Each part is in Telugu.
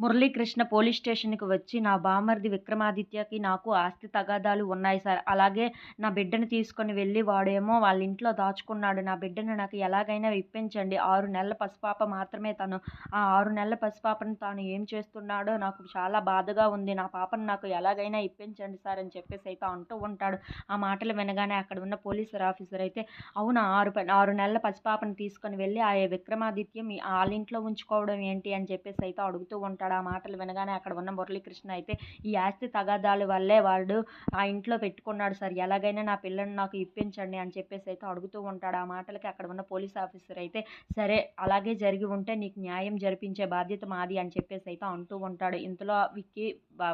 మురళీకృష్ణ పోలీస్ స్టేషన్‌కి వచ్చి నా బామర్ది విక్రమాదిత్యకి నాకు ఆస్తి తగాదాలు ఉన్నాయి సార్. అలాగే నా బిడ్డను తీసుకొని వెళ్ళి వాడేమో వాళ్ళ ఇంట్లో దాచుకున్నాడు. నా బిడ్డను నాకు ఎలాగైనా ఇప్పించండి. ఆరు నెలల పసిపాప మాత్రమే తను. ఆ ఆరు నెలల పసిపాపని తాను ఏం చేస్తున్నాడో నాకు చాలా బాధగా ఉంది. నా పాపను నాకు ఎలాగైనా ఇప్పించండి సార్ అని చెప్పేసి అయితే అంటూ ఉంటాడు. ఆ మాటలు వినగానే అక్కడ ఉన్న పోలీసర్ ఆఫీసర్ అయితే అవును ఆరు ప 6 నెలల పసిపాపని తీసుకొని వెళ్ళి ఆ విక్రమాదిత్యం వాళ్ళ ఇంట్లో ఉంచుకోవడం ఏంటి అని చెప్పేసి అయితే అడుగుతూ ఉంటాడు. ఆ మాటలు వినగానే అక్కడ ఉన్న మురళీకృష్ణ అయితే ఈ ఆస్తి తగాదాల వల్లే వాడు ఆ ఇంట్లో పెట్టుకున్నాడు సార్. ఎలాగైనా నా పిల్లని నాకు ఇప్పించండి అని చెప్పేసి అయితే అడుగుతూ ఉంటాడు. ఆ మాటలకి అక్కడ ఉన్న పోలీస్ ఆఫీసర్ అయితే సరే అలాగే జరిగి ఉంటే నీకు న్యాయం జరిపించే బాధ్యత మాది అని చెప్పేసి అయితే అంటూ ఉంటాడు. ఇంతలో విక్కీ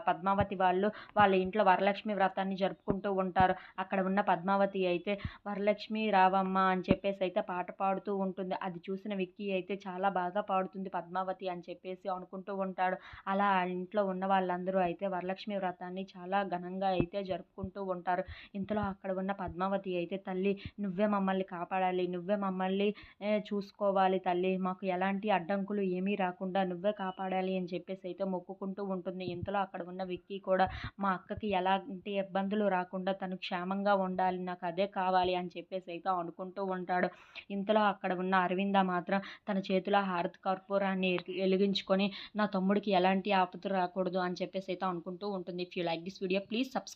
పద్మావతి వాళ్ళు వాళ్ళ ఇంట్లో వరలక్ష్మి వ్రతాన్ని జరుపుకుంటూ ఉంటారు. అక్కడ ఉన్న పద్మావతి అయితే వరలక్ష్మి రావమ్మ అని చెప్పేసి అయితే పాట పాడుతూ ఉంటుంది. అది చూసిన విక్కీ అయితే చాలా బాగా పాడుతుంది పద్మావతి అని చెప్పేసి అనుకుంటూ ఉంటాడు. అలా ఆ ఇంట్లో ఉన్న వాళ్ళందరూ అయితే వరలక్ష్మి వ్రతాన్ని చాలా ఘనంగా అయితే జరుపుకుంటూ ఉంటారు. ఇంతలో అక్కడ ఉన్న పద్మావతి అయితే తల్లి నువ్వే మమ్మల్ని కాపాడాలి. నువ్వే మమ్మల్ని చూసుకోవాలి తల్లి. మాకు ఎలాంటి అడ్డంకులు ఏమీ రాకుండా నువ్వే కాపాడాలి అని చెప్పేసి అయితే మొక్కుకుంటూ ఉంటుంది. ఇంతలో అక్కడ ఉన్న విక్కి కూడా మా అక్కకి ఎలాంటి ఇబ్బందులు రాకుండా తను క్షేమంగా ఉండాలి. నాకు అదే కావాలి అని చెప్పేసి అయితే అనుకుంటూ ఉంటాడు. ఇంతలో అక్కడ ఉన్న అరవింద మాత్రం తన చేతిలో హారతి కర్పూరాన్ని వెలిగించుకొని నా తమ్ముడు తమ్ముడికి ఎలాంటి ఆపద రాకూడదు అని చెప్పేసి అయితే అనుకుంటూ ఉంటుంది. If you like this video please subscribe